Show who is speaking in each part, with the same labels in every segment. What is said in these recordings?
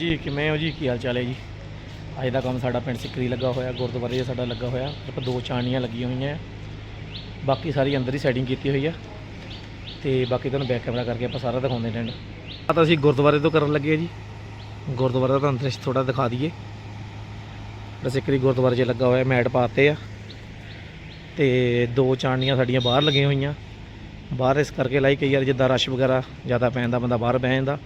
Speaker 1: ਜੀ, ਕਿਵੇਂ ਹੋ ਜੀ? ਕੀ ਹਾਲ ਚਾਲ ਹੈ ਜੀ? ਅੱਜ ਦਾ ਕੰਮ ਸਾਡਾ ਪਿੰਡ ਸਿੱਕਰੀ ਲੱਗਾ ਹੋਇਆ, ਗੁਰਦੁਆਰੇ 'ਚ ਸਾਡਾ ਲੱਗਾ ਹੋਇਆ। ਆਪਾਂ ਦੋ ਚਾਣੀਆਂ ਲੱਗੀਆਂ ਹੋਈਆਂ। ਆ ਬਾਕੀ ਸਾਰੀ ਅੰਦਰ ਹੀ ਸੈਟਿੰਗ ਕੀਤੀ ਹੋਈ ਆ। ਤੇ ਬਾਕੀ ਤੁਹਾਨੂੰ ਬੈਕ ਕੈਮਰਾ ਕਰਕੇ ਆਪਾਂ ਸਾਰਾ ਦਿਖਾਉਂਦੇ ਟੈਂਡ ਆ ਤਾਂ ਅਸੀਂ ਗੁਰਦੁਆਰੇ ਤੋਂ ਕਰਨ ਲੱਗੇ ਆ ਜੀ। ਗੁਰਦੁਆਰੇ ਦਾ ਤੁਹਾਨੂੰ ਦ੍ਰਿਸ਼ ਥੋੜਾ ਦਿਖਾ ਦਈਏ। ਸਿੱਕਰੀ ਗੁਰਦੁਆਰੇ 'ਚ ਲੱਗਾ ਹੋਇਆ ਮੈਟ ਪਾਤੇ ਆ। ਤੇ ਦੋ ਚਾਣੀਆਂ ਸਾਡੀਆਂ ਬਾਹਰ ਲੱਗੀਆਂ ਹੋਈਆਂ। ਬਾਹਰ ਇਸ ਕਰਕੇ ਲਾਈ ਕਈ ਵਾਰ ਜਿੱਦਾਂ ਰਸ਼ ਵਗੈਰਾ ਜ਼ਿਆਦਾ ਪੈਂਦਾ, ਬੰਦਾ ਬਾਹਰ ਬਹਿ ਜਾਂਦਾ।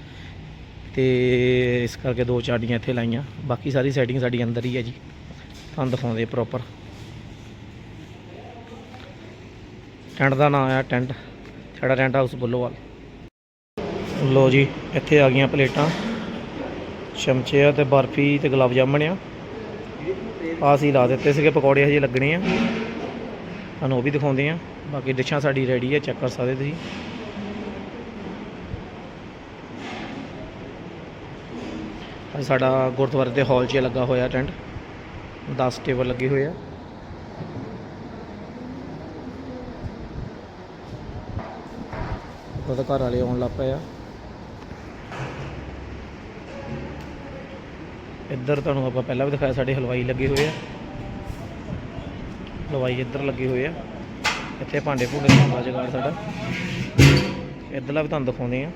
Speaker 1: ਤੇ ਇਸ ਕਰਕੇ ਦੋ ਚਾੜੀਆਂ ਇੱਥੇ ਲਾਈਆਂ। ਬਾਕੀ ਸਾਰੀ ਸੈਟਿੰਗ ਸਾਡੀ ਅੰਦਰ ਹੀ ਹੈ ਜੀ। ਤੁਹਾਨੂੰ ਦਿਖਾਉਂਦੇ ਪ੍ਰੋਪਰ ਟੈਂਟ ਦਾ ਨਾਮ ਆ ਟੈਂਟ ਸਾਡਾ ਟੈਂਟ ਹਾਊਸ ਬੁੱਲੋਵਾਲ। ਲੋ ਜੀ, ਇੱਥੇ ਆ ਗਈਆਂ ਪਲੇਟਾਂ। ਚਮਚੇ ਆ ਤੇ ਬਰਫੀ ਤੇ ਗੁਲਾਬ ਜਾਮਣ ਆ। ਆਹ ਅਸੀਂ ਲਾ ਦਿੱਤੇ ਸੀਗੇ, ਪਕੌੜੇ ਹਜੇ ਲੱਗਣੇ ਆ। ਤੁਹਾਨੂੰ ਉਹ ਵੀ ਦਿਖਾਉਂਦੇ ਆ। ਬਾਕੀ ਡਿਸ਼ਾਂ ਸਾਡੀ ਰੈਡੀ ਹੈ ਚੈੱਕ ਕਰ ਸਕਦੇ ਤੁਸੀਂ। ਸਾਡਾ ਗੁਰਦੁਆਰੇ ਦੇ ਹਾਲ 'ਚ ਲੱਗਾ ਹੋਇਆ ਟੈਂਟ। 10 ਟੇਬਲ ਲੱਗੇ ਹੋਏ ਆ। ਉਹਦਾ ਘਰ ਵਾਲੇ ਆਉਣ ਲੱਗ ਪਏ ਆ। ਇੱਧਰ ਤੁਹਾਨੂੰ ਆਪਾਂ ਪਹਿਲਾਂ ਵੀ ਦਿਖਾਇਆ, ਸਾਡੇ ਹਲਵਾਈ ਲੱਗੇ ਹੋਏ ਆ। ਹਲਵਾਈ ਇੱਧਰ ਲੱਗੇ ਹੋਏ ਆ। ਇੱਥੇ ਭਾਂਡੇ ਭੂੰਡੇ ਦਾ ਜਗਾੜ ਸਾਡਾ। ਇੱਧਰਲਾ ਵੀ ਤੁਹਾਨੂੰ ਦਿਖਾਉਂਦੇ ਆ।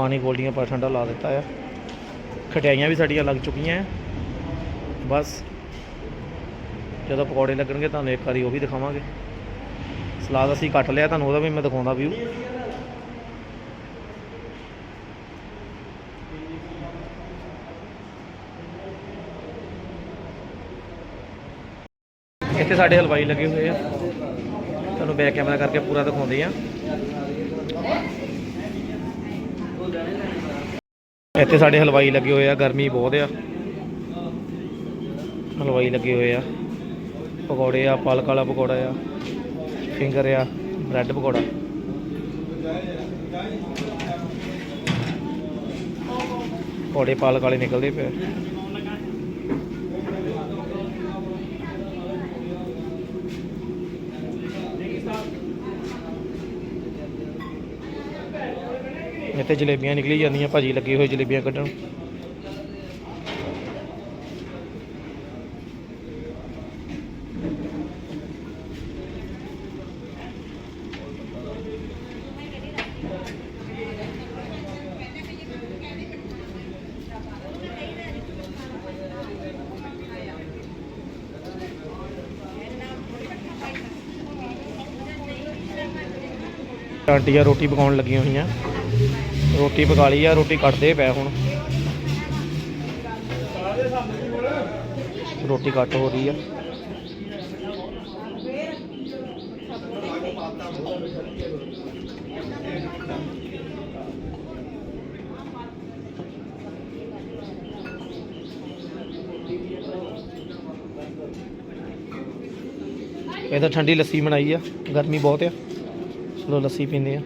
Speaker 1: ਪਾਣੀ ਗੋਲੀਆਂ ਪਾ ਠੰਡਾ ਲਾ ਦਿੱਤਾ ਆ। ਖਟਿਆਈਆਂ ਵੀ ਸਾਡੀਆਂ ਲੱਗ ਚੁੱਕੀਆਂ ਬਸ। ਜਦੋਂ ਪਕੌੜੇ ਲੱਗਣਗੇ ਤੁਹਾਨੂੰ ਇੱਕ ਵਾਰੀ ਉਹ ਵੀ ਦਿਖਾਵਾਂਗੇ। ਸਲਾਦ ਅਸੀਂ ਕੱਟ ਲਿਆ, ਤੁਹਾਨੂੰ ਉਹਦਾ ਵੀ ਮੈਂ ਦਿਖਾਉਂਦਾ ਵਿਊ ਇੱਥੇ ਸਾਡੇ ਹਲਵਾਈ ਲੱਗੇ ਹੋਏ ਆ। ਤੁਹਾਨੂੰ ਬੈਕ ਕੈਮਰਾ ਕਰਕੇ ਪੂਰਾ ਦਿਖਾਉਂਦੇ ਆ। ਇੱਥੇ ਸਾਡੇ ਹਲਵਾਈ ਲੱਗੇ ਹੋਏ ਆ, ਗਰਮੀ ਬਹੁਤ ਆ। ਹਲਵਾਈ ਲੱਗੇ ਹੋਏ ਆ। ਪਕੌੜੇ ਆ, ਪਾਲਕ ਵਾਲਾ ਪਕੌੜਾ ਆ, ਫਿੰਗਰ ਆ, ਬ੍ਰੈਡ ਪਕੌੜਾ। ਪਕੌੜੇ ਪਾਲਕ ਵਾਲੇ ਨਿਕਲਦੇ ਪਏ ਇੱਥੇ ਜਲੇਬੀਆਂ ਨਿਕਲੀ ਜਾਂਦੀਆਂ ਭਾਜੀ ਲੱਗੇ ਹੋਏ ਜਲੇਬੀਆਂ ਕੱਢਣ। ਆਂਟੀਆਂ ਰੋਟੀ ਪਕਾਉਣ ਲੱਗੀਆਂ ਹੋਈਆਂ। ਰੋਟੀ ਪਕਾ ਲਈ ਆ, ਰੋਟੀ ਕੱਟਦੇ ਪਏ ਹੁਣ। ਰੋਟੀ ਕੱਟ ਹੋ ਰਹੀ ਆ। ਇਹ ਤਾਂ ਠੰਡੀ ਲੱਸੀ ਬਣਾਈ ਆ, ਗਰਮੀ ਬਹੁਤ ਆ। ਚਲੋ ਲੱਸੀ ਪੀਂਦੇ ਆ।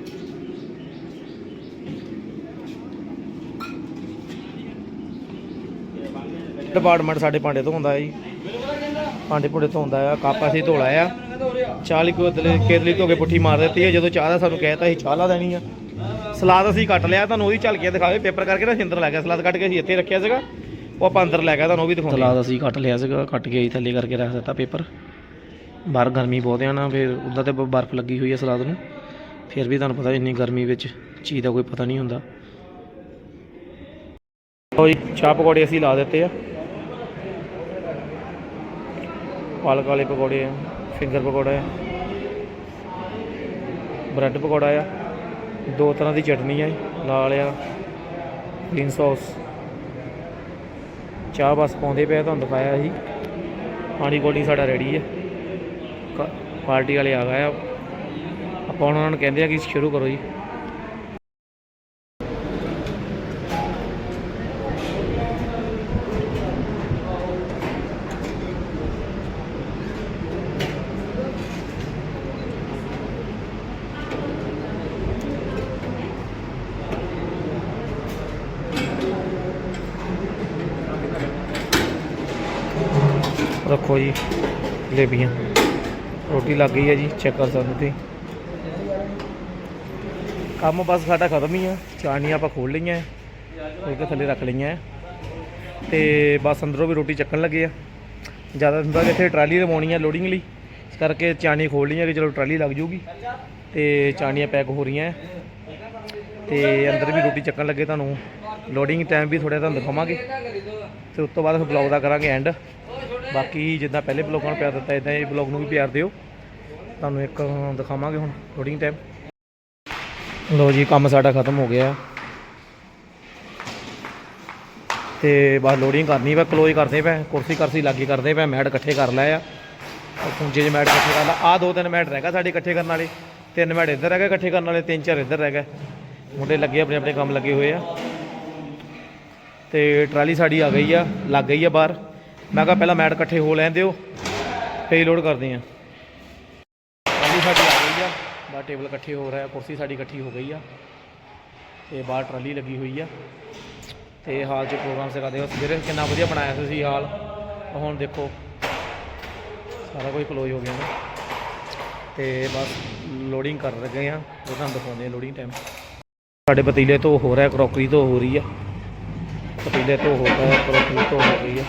Speaker 1: ਡਿਪਾਰਟਮੈਂਟ ਸਾਡੇ ਭਾਂਡੇ ਧੋਂਦਾ ਹੈ ਜੀ। ਭਾਂਡੇ ਭੁੰਡੇ ਧੋਂਦਾ ਆ ਕੱਪ ਅਸੀਂ ਧੋਲਾ ਆ। ਚਾਹ ਲਈ ਕੋਦਲੇ ਕੇਤਲੀ ਧੋ ਕੇ ਪੁੱਠੀ ਮਾਰ ਦਿੱਤੀ ਹੈ ਜਦੋਂ ਚਾਹ ਦਾ ਸਾਨੂੰ ਕਹਿਤਾ ਸੀ ਚਾਹ ਲਾ ਦੇਣੀ ਆ। ਸਲਾਦ ਅਸੀਂ ਕੱਟ ਲਿਆ ਤੁਹਾਨੂੰ ਉਹਦੀ ਝਲਕੀਆਂ ਦਿਖਾਵੇ ਪੇਪਰ ਕਰਕੇ ਨਾ ਸਿੰਦਰ ਲੈ ਗਿਆ ਸਲਾਦ ਕੱਟ ਕੇ ਅਸੀਂ ਇੱਥੇ ਰੱਖਿਆ ਸੀਗਾ। ਉਹ ਆਪਾਂ ਅੰਦਰ ਲੈ ਗਿਆ ਤੁਹਾਨੂੰ ਉਹ ਵੀ ਦਿਖਾਉਂਦੇ ਸਲਾਦ ਅਸੀਂ ਕੱਟ ਲਿਆ ਸੀਗਾ ਕੱਟ ਕੇ ਅਸੀਂ ਥੱਲੇ ਕਰਕੇ ਰੱਖ ਦਿੱਤਾ ਪੇਪਰ। ਬਾਹਰ ਗਰਮੀ ਬਹੁਤ ਆ ਨਾ ਫਿਰ ਉੱਦਾਂ ਤੇ ਬਰਫ਼ ਲੱਗੀ ਹੋਈ ਹੈ ਸਲਾਦ ਨੂੰ। ਫਿਰ ਵੀ ਤੁਹਾਨੂੰ ਪਤਾ ਇੰਨੀ ਗਰਮੀ ਵਿੱਚ ਚੀਜ਼ ਦਾ ਕੋਈ ਪਤਾ ਨਹੀਂ ਹੁੰਦਾ। ਲਓ ਜੀ ਚਾਹ ਪਕੌੜੇ ਅਸੀਂ ਲਾ ਦਿੱਤੇ ਆ। ਪਾਲਕ ਵਾਲੇ ਪਕੌੜੇ ਆ, ਫਿੰਗਰ ਪਕੌੜਾ ਆ, ਬ੍ਰੈਡ ਪਕੌੜਾ ਆ, ਦੋ ਤਰ੍ਹਾਂ ਦੀ ਚਟਨੀ ਆ ਲਾਲ ਆ ਗ੍ਰੀਨ ਸੌਸ ਚਾਹ ਬਸ ਪਾਉਂਦੇ ਪਏ ਤੁਹਾਨੂੰ ਦਿਖਾਇਆ ਸੀ। ਪਾਣੀ ਕੋਲੀ ਸਾਡਾ ਰੈਡੀ ਹੈ ਕ- ਪਾਰਟੀ ਵਾਲੇ ਆ ਗਏ ਆ। ਆਪਾਂ ਉਹਨਾਂ ਨੂੰ ਕਹਿੰਦੇ ਆ ਕਿ ਸ਼ੁਰੂ ਕਰੋ ਜੀ। ਰੱਖੋ ਜੀ ਜਲੇਬੀਆਂ ਰੋਟੀ ਲੱਗ ਗਈ ਹੈ ਜੀ ਚੈੱਕ ਕਰ ਸਕਦੇ ਤੁਸੀਂ। ਕੰਮ ਬਸ ਸਾਡਾ ਖਤਮ ਹੀ ਆ। ਚਾਣੀਆਂ ਆਪਾਂ ਖੋਲ ਲਈਆਂ। ਖੋਲ ਕੇ ਥੱਲੇ ਰੱਖ ਲਈਆਂ। ਹੈ। ਤੇ ਬਸ ਅੰਦਰੋਂ ਵੀ ਰੋਟੀ ਚੱਕਣ ਲੱਗੇ ਆ। ਜ਼ਿਆਦਾ ਹੁੰਦਾ ਕਿ ਇੱਥੇ ਟਰਾਲੀ ਲਵਾਉਣੀ ਆ ਲੋਡਿੰਗ ਲਈ। ਇਸ ਕਰਕੇ ਚਾਣੀ ਖੋਲ ਲਈਆਂ ਕਿ ਚਲੋ ਟਰਾਲੀ ਲੱਗ ਜੂਗੀ ਤੇ ਚਾਣੀਆਂ ਪੈਕ ਹੋ ਰਹੀਆਂ। ਹੈ। ਤੇ ਅੰਦਰ ਵੀ ਰੋਟੀ ਚੱਕਣ ਲੱਗੇ ਤੁਹਾਨੂੰ। ਲੋਡਿੰਗ ਟਾਈਮ ਵੀ ਥੋੜ੍ਹਾ ਤੁਹਾਨੂੰ ਦਿਖਾਵਾਂਗੇ। ਤੇ ਉਸ ਤੋਂ ਬਾਅਦ ਫਿਰ ਬਲੌਗ ਦਾ ਕਰਾਂਗੇ ਐਂਡ ਬਾਕੀ ਜਿੱਦਾਂ ਪਹਿਲੇ ਬਲੌਗਾਂ ਨੂੰ ਪਿਆਰ ਦਿੱਤਾ ਇਦਾਂ ਇਹ ਬਲੌਗ ਨੂੰ ਵੀ ਪਿਆਰ ਦਿਓ। ਤੁਹਾਨੂੰ ਇੱਕ ਦਿਖਾਵਾਂਗੇ ਹੁਣ ਲੋਡਿੰਗ ਟਾਈਮ ਲੋ ਜੀ, ਕੰਮ ਸਾਡਾ ਖਤਮ ਹੋ ਗਿਆ। ਤੇ ਬਸ ਲੋਡਿੰਗ ਕਰਨੀ ਵਾ ਕਲੋਜ਼ ਕਰਦੇ ਪਏ, ਕੁਰਸੀ ਕਰਸੀ ਲਾਗੀ ਕਰਦੇ ਪਏ, ਮੈਟ ਇਕੱਠੇ ਕਰ ਲਏ ਆ। ਉਹ ਪੁੰਜੇ ਜਿਹੇ ਮੈਟ ਇਕੱਠੇ ਕਰ ਲਾ। ਆ ਦੋ ਤਿੰਨ ਮੈਟ ਰਹਿ ਗਿਆ ਸਾਡੇ ਇਕੱਠੇ ਕਰਨ ਵਾਲੇ। ਤਿੰਨ ਮੈਟ ਇੱਧਰ ਰਹਿ ਗਏ, ਇਕੱਠੇ ਕਰਨ ਵਾਲੇ ਤਿੰਨ ਚਾਰ ਇੱਧਰ ਰਹਿ ਗਏ। ਮੁੰਡੇ ਲੱਗੇ ਆਪਣੇ ਆਪਣੇ ਕੰਮ ਲੱਗੇ ਹੋਏ ਆ। ਤੇ ਟਰਾਲੀ ਸਾਡੀ ਆ ਗਈ ਆ, ਲੱਗ ਗਈ ਆ ਬਾਹਰ। ਮੈਂ ਕਿਹਾ ਪਹਿਲਾਂ ਮੈਟ ਇਕੱਠੇ ਹੋ ਲੈਣ ਦਿਓ, ਫੇਰ ਲੋਡ ਕਰਦੇ ਆ। ਟਰਾਲੀ ਸਾਡੀ ਆ ਗਈ ਆ, ਬਾਹਰ ਟੇਬਲ ਇਕੱਠੇ ਹੋ ਰਿਹਾ, ਕੁਰਸੀ ਸਾਡੀ ਇਕੱਠੀ ਹੋ ਗਈ ਆ, ਤੇ ਬਾਹਰ ਟਰਾਲੀ ਲੱਗੀ ਹੋਈ ਆ, ਤੇ ਹਾਲ 'ਚ ਪ੍ਰੋਗਰਾਮ ਸਿਖਾਦੇ ਹੋ ਸਵੇਰੇ ਕਿੰਨਾ ਵਧੀਆ ਬਣਾਇਆ ਸੀ ਅਸੀਂ ਹਾਲ ਹੁਣ ਦੇਖੋ, ਸਾਰਾ ਕੁਝ ਕਲੋਜ਼ ਹੋ ਗਿਆ ਨਾ। ਤੇ ਬਸ ਲੋਡਿੰਗ ਕਰ ਰਹੇ ਆ, ਉਹ ਤੁਹਾਨੂੰ ਦਿਖਾਉਂਦੇ ਆ ਲੋਡਿੰਗ ਟਾਈਮ ਸਾਡੇ ਪਤੀਲੇ ਤੋਂ ਹੋ ਰਿਹਾ, ਕਰੋਕਰੀ ਤੋਂ ਹੋ ਰਹੀ ਆ, ਪਤੀਲੇ ਤੋਂ ਹੋ ਰਿਹਾ, ਕਰੋਕਰੀ ਤੋਂ ਹੋ ਰਹੀ ਆ।